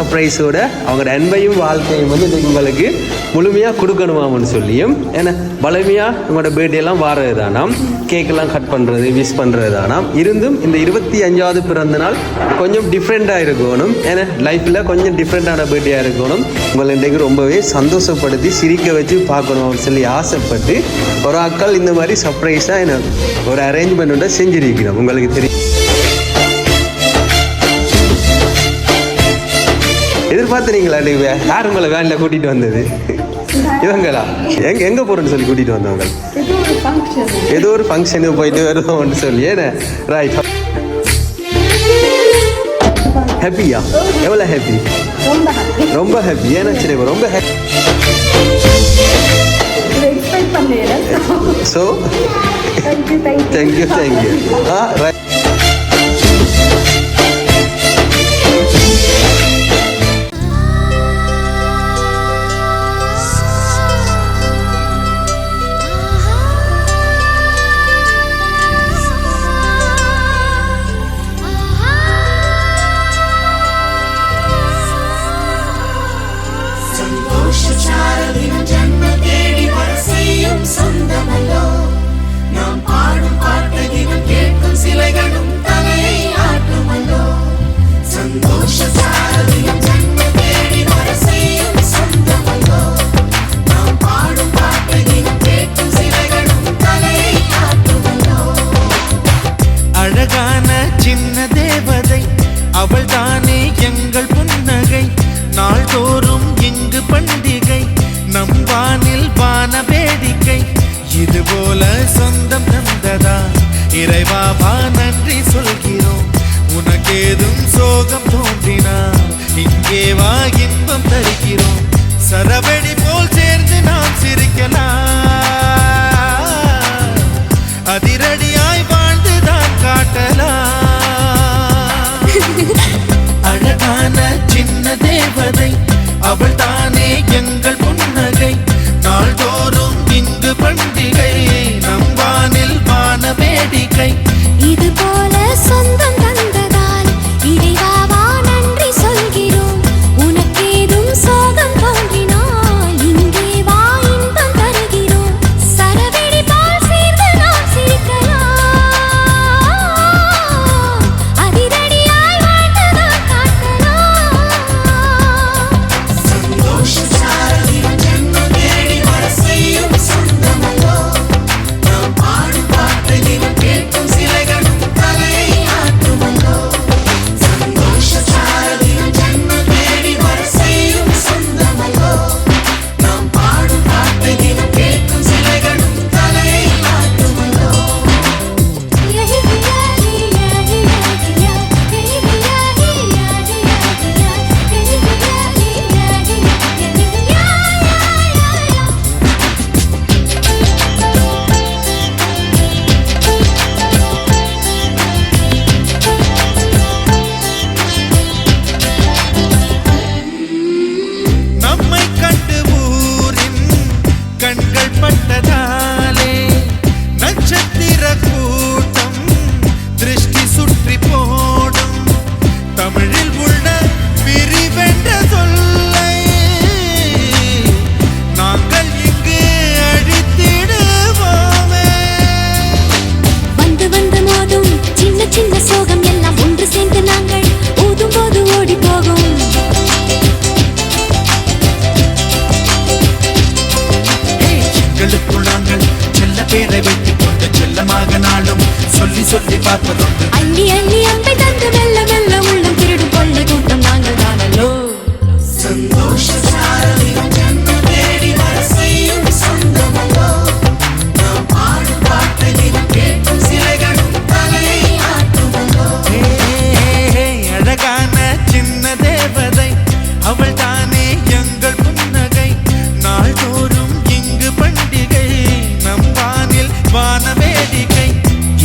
சர்ப்ரைஸோட அவங்களோட அன்பையும் வாழ்க்கையும் வந்து உங்களுக்கு முழுமையாக கொடுக்கணுமாம்னு சொல்லியும் ஏன்னா பலமையாக உங்களோட birthday வாரது தானாம் கேக்கெல்லாம் கட் பண்ணுறது விஷ் பண்ணுறது தானாம் இருந்தும் இந்த இருபத்தி அஞ்சாவது பிறந்த நாள் கொஞ்சம் டிஃப்ரெண்ட்டாக இருக்கணும். ஏன்னா லைஃப்பில் கொஞ்சம் டிஃப்ரெண்ட்டான பர்த்டேயாக இருக்கணும். உங்களை இன்றைக்கு ரொம்பவே சந்தோஷப்படுத்தி சிரிக்க வச்சு பார்க்கணும் அப்படின்னு சொல்லி ஆசைப்பட்டு ஒரு ஆட்கள் இந்த மாதிரி சர்ப்ரைஸாக என்ன ஒரு அரேஞ்ச்மெண்ட்டோட செஞ்சுருக்கிறோம். உங்களுக்கு தெரியும். எதிர்பார்த்துறீங்களா நீங்க யார் உங்களை வேனில் கூட்டிட்டு வந்தது? இவங்களா? எங்க எங்க போறேன்னு சொல்லி கூட்டிட்டு வந்தவங்க? ஏதோ ஒரு ஃபங்க்ஷனுக்கு போயிட்டு வருவோம்னு சொல்லி. ஏன்னா ரைட் ஹாப்பியா எவ்வளோ ஹாப்பி ரொம்ப ஹாப்பி ஏன்னா சரி ரொம்ப happy so thank you thank you thank you ah right அள்ளி அள்ளி அம்பை தந்து மெல்ல மெல்ல உள்ளம் திருடும் கொள்ளை கூட்டம் நாங்கள் தானல்லோ சந்தோஷச்சாரதினம் ஜன்ம தேடி வர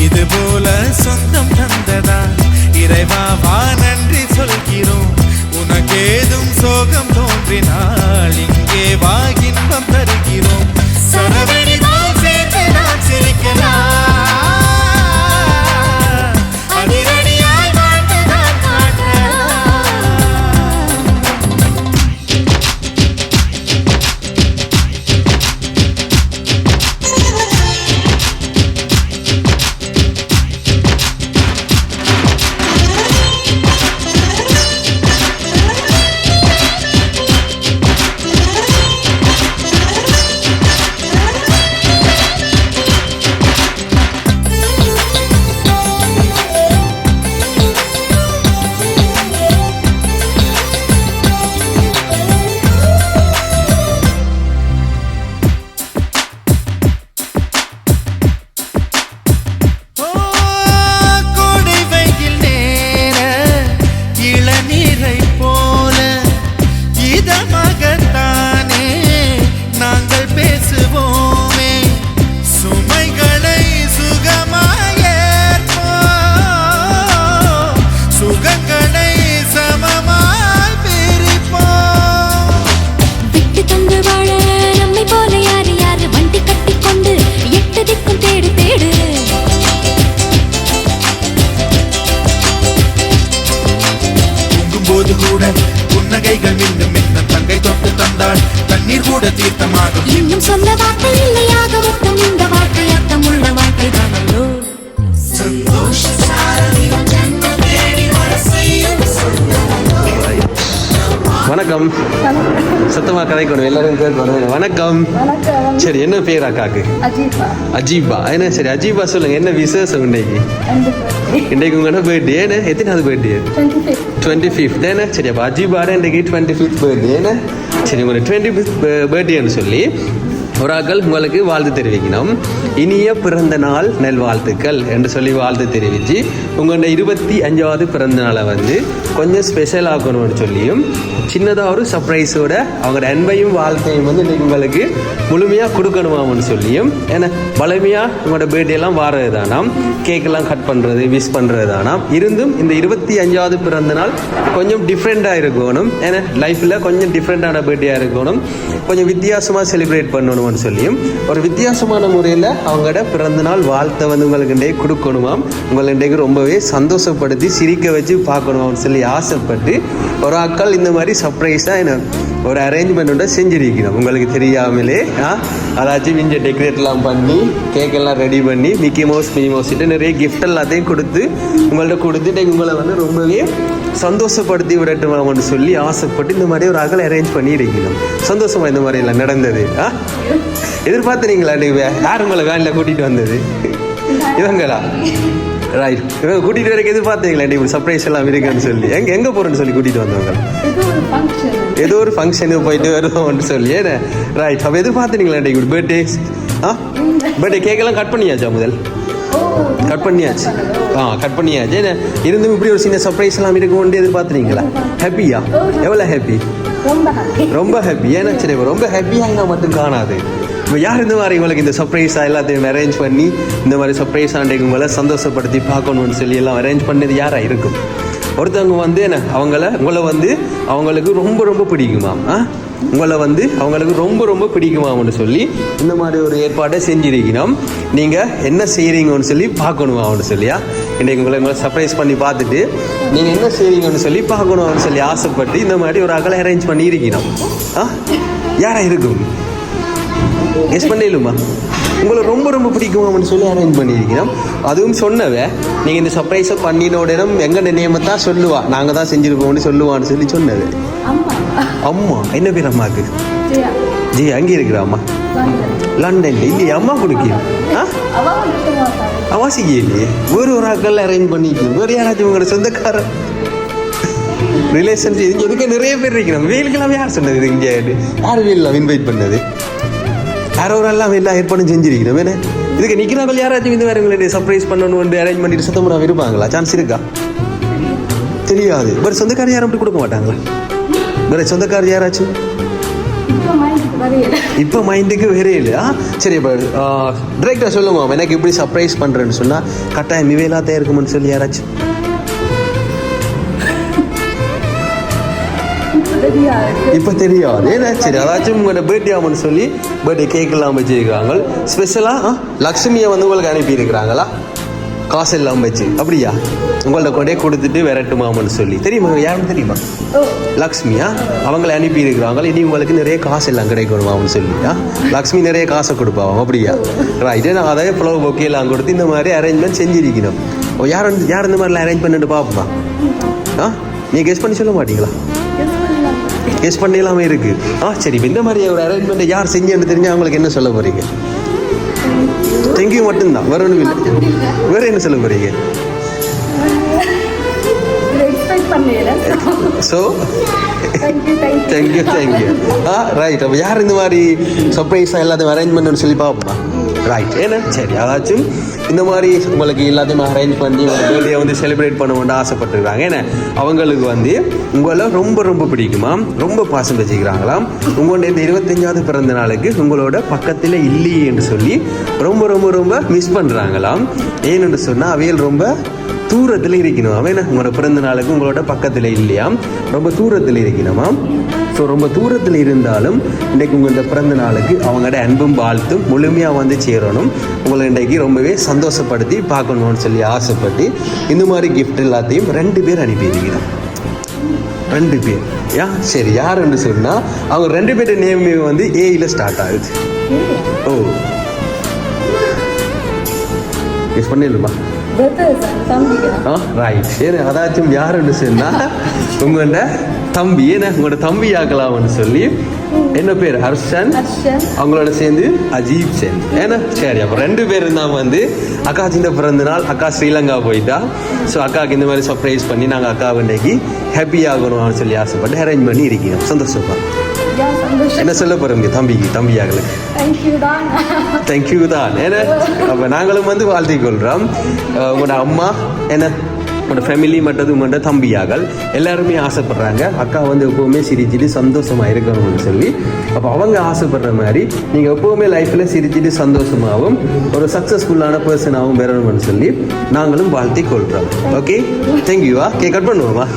இது போல சொந்தம் தந்ததா இறைவாவா நன்றி சொல்கிறோம். உனக்கேதும் சோகம் தோன்றினால் இங்கே வா இன்பம் தருகிறோம். சரவணி வணக்கம். சத்தமா கதைக்கணும் எல்லாரும் கேட்கணும் வணக்கம். வணக்கம். சரி என்ன பேர் அக்காக்கு? அஜீபா. என்ன சரி அஜீபா சொல்லுங்க என்ன விசேஷம் இன்னைக்கு? இன்னைக்கு உங்களோட பர்த்டே என்ன? எத்தனாவது பர்த்டே டுவெண்ட்டி ஃபிஃப்த் என்ன? சரி அப்போ அஜீபாட இன்றைக்கு டுவெண்ட்டி ஃபிஃப்த் பர்த்டே என்ன? சரி உங்களுக்கு டுவெண்ட்டி ஃபிஃப்த் பர்த்டேன்னு சொல்லி புறாக்கள் உங்களுக்கு வாழ்த்து தெரிவிக்கணும். இனிய பிறந்த நாள் நல்வாழ்த்துக்கள் என்று சொல்லி வாழ்த்து தெரிவித்து உங்களோட இருபத்தி அஞ்சாவது பிறந்த நாளை வந்து கொஞ்சம் ஸ்பெஷல் ஆக்கணும்னு சொல்லியும் சின்னதாக ஒரு சர்ப்ரைஸோட அவங்களோட அன்பையும் வாழ்க்கையும் வந்து இன்னைக்கு உங்களுக்கு முழுமையாக கொடுக்கணுமாம்னு சொல்லியும் ஏன்னா பழமையாக உங்களோட பேர்டேலாம் வாரது தானாம் கேக்கெல்லாம் கட் பண்ணுறது விஷ் பண்ணுறது தானாம் இருந்தும் இந்த இருபத்தி அஞ்சாவது பிறந்த நாள் கொஞ்சம் டிஃப்ரெண்ட்டாக இருக்கணும். ஏன்னா லைஃப்பில் கொஞ்சம் டிஃப்ரெண்ட்டான பேர்டேயாக இருக்கணும். கொஞ்சம் வித்தியாசமாக செலிப்ரேட் பண்ணணும். கொடுக்கணும்னு சொல்லியும் ஒரு வித்தியாசமான முறையில் அவங்களோட பிறந்தநாள் வாழ்த்தை வந்து உங்களுக்கு இன்றைக்கு கொடுக்கணுமாம். உங்களை இன்றைக்கு ரொம்பவே சந்தோஷப்படுத்தி சிரிக்க வச்சு பார்க்கணுமாம்னு சொல்லி ஆசைப்பட்டு ஒரு ஆட்கள் இந்த மாதிரி சர்ப்ரைஸாக என்ன ஒரு அரேஞ்ச்மெண்ட்டோட செஞ்சுருக்கணும் உங்களுக்கு தெரியாமலே அதாச்சும் இங்கே டெக்கரேட்லாம் பண்ணி கேக்கெல்லாம் ரெடி பண்ணி மிக்கி மவுஸ் மினி மவுஸ் நிறைய கிஃப்ட் எல்லாத்தையும் கொடுத்து உங்கள்கிட்ட கொடுத்துட்டு உங்களை வந்து ரொம்பவே சந்தோஷப்படுத்தி விடட்டுமான்னு சொல்லி ஆசைப்பட்டு இந்த மாதிரி ஒரு அகல அரேஞ்ச் பண்ணி இருக்கணும் இந்த மாதிரி எல்லாம் நடந்தது ஆ? எதிர்பார்த்துறீங்களா நீங்கள் யார் உங்களை வேனில் கூட்டிகிட்டு வந்தது? இவங்களா? ரைட் கூட்டிகிட்டு வரைக்கும் எதிர்பார்த்தீங்களா? இப்படி சர்ப்ரைஸ் எல்லாம் இருக்குன்னு சொல்லி. எங்க எங்கே போகிறேன்னு சொல்லி கூட்டிகிட்டு வந்தவங்க? இது ஒரு ஃபங்க்ஷன் ஏதோ ஒரு ஃபங்க்ஷனுக்கு போயிட்டு வருவோம்னு சொல்லி. ஏன்னா ரைட் அப்போ எதிர்பார்த்துனீங்களா இப்படி பர்த்டே ஆ? பர்த்டே கேக்கெல்லாம் கட் பண்ணியாச்சா முதல்? கட் பண்ணியாச்சு. ஆ கட் பண்ணியாச்சு. ஏன்னா இருந்தும் இப்படி ஒரு சின்ன சர்ப்ரைஸ் எல்லாம் இருக்கும்னு எதிர்பார்த்துறீங்களா ஹாப்பியா எவ்வளோ ஹாப்பி ரொம்ப ஹாப்பி ஏன்னா சரி ரொம்ப ஹாப்பியாக மட்டும் காணாது. இப்போ யார் இந்த மாதிரி உங்களுக்கு இந்த சர்ப்ரைஸாக எல்லாத்தையும் அரேஞ்ச் பண்ணி இந்த மாதிரி சர்ப்ரைஸ் ஆண்டைக்கு உங்களை சந்தோஷப்படுத்தி பார்க்கணும்னு சொல்லி எல்லாம் அரேஞ்ச் பண்ணது யாராக இருக்கும்? ஒருத்தவங்க வந்து என்ன அவங்கள உங்களை வந்து அவங்களுக்கு ரொம்ப ரொம்ப பிடிக்குமா ஆ? உங்களை வந்து அவங்களுக்கு ரொம்ப ரொம்ப பிடிக்குமாம்னு சொல்லி இந்த மாதிரி ஒரு ஏற்பாடை செஞ்சிருக்கணும் நீங்கள் என்ன செய்கிறீங்கன்னு சொல்லி பார்க்கணுமாம்னு சொல்லியா இன்றைக்கு உங்களை உங்களை சர்ப்ரைஸ் பண்ணி பார்த்துட்டு நீங்கள் என்ன செய்கிறீங்கன்னு சொல்லி பார்க்கணும்னு சொல்லி ஆசைப்பட்டு இந்த மாதிரி ஒரு அகலை அரேஞ்ச் பண்ணி இருக்கணும் ஆ? யாரா இருக்கும்? கெஸ் பண்ணிடலுமா உங்களை ரொம்ப ரொம்ப பிடிக்குமான்னு சொல்லி அரேஞ்ச் பண்ணியிருக்கிறோம். அதுவும் சொன்னவ நீங்கள் இந்த சர்ப்ரைஸை பண்ணின உடனே எங்கள் நேமை தான் சொல்லுவா. நாங்கள் தான் செஞ்சுருக்கோம்னு சொல்லுவான்னு சொல்லி சொன்னது அம்மா. என்ன பேர் அம்மாவுக்கு ஜி அங்கே இருக்கிற அம்மா லண்டன். லண்டன்ல இல்லையே அம்மா கொடுக்கியும் ஆ? அவ வந்துட்டு மாட்டாங்க அவசியம் இல்லையே வேறு ஒரு ஆட்கள் அரேஞ்ச் பண்ணிக்கு வேறு யாராச்சும் உங்களோட சொந்தக்காரர். ரிலேஷன்ஷிப் இங்கே இருக்க நிறைய பேர் இருக்கிறோம் வெயிலுக்கெல்லாம் யார் சொன்னது இங்கே? யார் வெயிலாம் இன்வைட் பண்ணது? யாரோ ஒரு எல்லாம் எல்லாம் ஏற்பாடும் செஞ்சிருக்கணும்? என்ன இதுக்கு நிற்கிறாங்க யாராச்சும் இந்த வேறு சர்ப்ரைஸ் பண்ணணும் அரேஞ்ச் பண்ணிட்டு சுத்தமாக இருப்பாங்களா? சான்ஸ் இருக்கா? தெரியாது. வேறு சொந்தக்காரர் யாரும் அப்படி கொடுக்க மாட்டாங்களா? வேறு சொந்தக்காரர் யாராச்சும்? இப்போ மைண்டுக்கு வேறே இல்லையா சரி இப்போ டிரெக்டாக சொல்லுங்க எனக்கு இப்படி சர்ப்ரைஸ் பண்ணுறேன்னு சொன்னால் கட்டாயம் இவையெல்லாம் தான் இருக்கும்னு சொல்லி யாராச்சும்? இப்போ தெரியாது ஏன்னா சரி அதாச்சும் உங்களோட பர்த்டே ஆகும்னு சொல்லி பர்த்டே கேக்கெல்லாம் வச்சுருக்காங்க ஸ்பெஷலாக லக்ஷ்மியை வந்து உங்களுக்கு அனுப்பியிருக்கிறாங்களா? காசு எல்லாம் வச்சு. அப்படியா? உங்கள்ட்ட கொண்டே கொடுத்துட்டு விரட்டுமாமன்னு சொல்லி. தெரியுமா? யாருன்னு தெரியுமா? லக்ஷ்மியா? அவங்கள அனுப்பி இருக்கிறாங்க இனி உங்களுக்கு நிறைய காசு எல்லாம் கிடைக்கணுமாம்னு சொல்லியா லக்ஷ்மி நிறைய காசை கொடுப்பாங்க அப்படியா? ரைட்டு நான் அதை ஃப்ளோ பொக்கே எல்லாம் கொடுத்து இந்த மாதிரி அரேஞ்ச்மெண்ட் செஞ்சிருக்கணும். யார் யார் இந்த மாதிரிலாம் அரேஞ்ச் பண்ணிட்டு பார்ப்போமா ஆ? நீ கெஸ் பண்ணி சொல்ல மாட்டீங்களா? கெஸ் பண்ணலாம் கெஸ் பண்ணிடலாமே இருக்கு. ஆ சரி இந்த மாதிரி ஒரு அரேஞ்ச்மெண்ட்டை யார் செஞ்சேன்னு தெரிஞ்சா அவங்களுக்கு என்ன சொல்ல போறீங்க? தேங்க்யூ மட்டும்தான் வேற ஒன்றும் இல்லை வேற என்ன சொல்ல பண்ணல so thank you thank you ah right அப்போ யார் இந்த மாதிரி சர்ப்ரைஸாக எல்லாத்தையும் அரேஞ்ச் பண்ணணும்னு சொல்லி பார்ப்போமா ரைட் ஏன்னா சரி அதாச்சும் இந்த மாதிரி உங்களுக்கு எல்லாத்தையும் அரேஞ்ச் பண்ணி உங்கள் பர்த்டே வந்து செலிப்ரேட் பண்ணணும்னு ஆசைப்பட்டுருக்காங்க. ஏன்னா அவங்களுக்கு வந்து உங்களை ரொம்ப ரொம்ப பிடிக்குமா? ரொம்ப பாசம் வச்சுக்கிறாங்களாம் உங்களுடைய இந்த இருபத்தஞ்சாவது பிறந்த நாளுக்கு உங்களோட பக்கத்தில் இல்லையே என்று சொல்லி ரொம்ப ரொம்ப ரொம்ப மிஸ் பண்ணுறாங்களாம் ஏன்னு சொன்னால் அவையல் ரொம்ப தூரத்தில் இருக்கணும். அவன் உங்களோட பிறந்த நாளுக்கு உங்களோட பக்கத்தில் இல்லையா? ரொம்ப தூரத்தில் இருக்கணுமா? ஸோ ரொம்ப தூரத்தில் இருந்தாலும் இன்றைக்கு உங்களோட பிறந்த நாளுக்கு அவங்களோட அன்பும் வாழ்த்தும் முழுமையாக வந்து சேரணும். உங்களை இன்றைக்கு ரொம்பவே சந்தோஷப்படுத்தி பார்க்கணும்னு சொல்லி ஆசைப்பட்டு இந்த மாதிரி gift எல்லாத்தையும் ரெண்டு பேர் அனுப்பியிருக்கிறோம் ரெண்டு பேர். யா சரி யாருன்னு சொன்னால் அவங்க ரெண்டு பேர்ட்ட நேம் வந்து ஏயில் ஸ்டார்ட் ஆகுது. ஓ. யூஸ் பண்ணிடலுமா? சரி அதாச்சும் யாருன்னு சொன்னா உங்கள்ட தம்பி. என்ன உங்களோட தம்பி ஆக்கலாம்னு சொல்லி என்ன பேர்? ஹர்ஷன். அவங்களோட சேர்ந்து அஜீப் சென். ஏன்னா சரி அப்போ ரெண்டு பேர் தான் வந்து அக்கா சின்ன பிறந்த நாள் அக்கா ஸ்ரீலங்கா போயிட்டா. ஸோ அக்காவுக்கு இந்த மாதிரி சர்ப்ரைஸ் பண்ணி நாங்கள் அக்கா இன்னைக்கு ஹாப்பி ஆகணும்னு சொல்லி ஆசைப்பட்டு அரேஞ்ச் பண்ணி யா சந்தோஷம்? என்ன சொல்ல போகிறோங்க தம்பிக்கு தம்பி ஆகலுக்கு தேங்க்யூ தான் ஏன்னா அப்போ நாங்களும் வந்து வாழ்த்திக் கொள்கிறோம் உங்களோட அம்மா என்ன? உங்களோட ஃபேமிலி மற்றது உங்களோட தம்பியாகள் எல்லாருமே ஆசைப்படுறாங்க. அக்கா வந்து எப்போவுமே சிரிச்சிட்டு சந்தோஷமாக இருக்கணும்னு சொல்லி. அப்போ அவங்க ஆசைப்படுற மாதிரி நீங்கள் எப்போவுமே லைஃப்பில் சிரிச்சிட்டு சந்தோஷமாகவும் ஒரு சக்ஸஸ்ஃபுல்லான பர்சனாகவும் பெறணும்னு சொல்லி நாங்களும் வாழ்த்தி கொள்கிறோம் ஓகே தேங்க்யூவா கே கட் பண்ணுவோமா?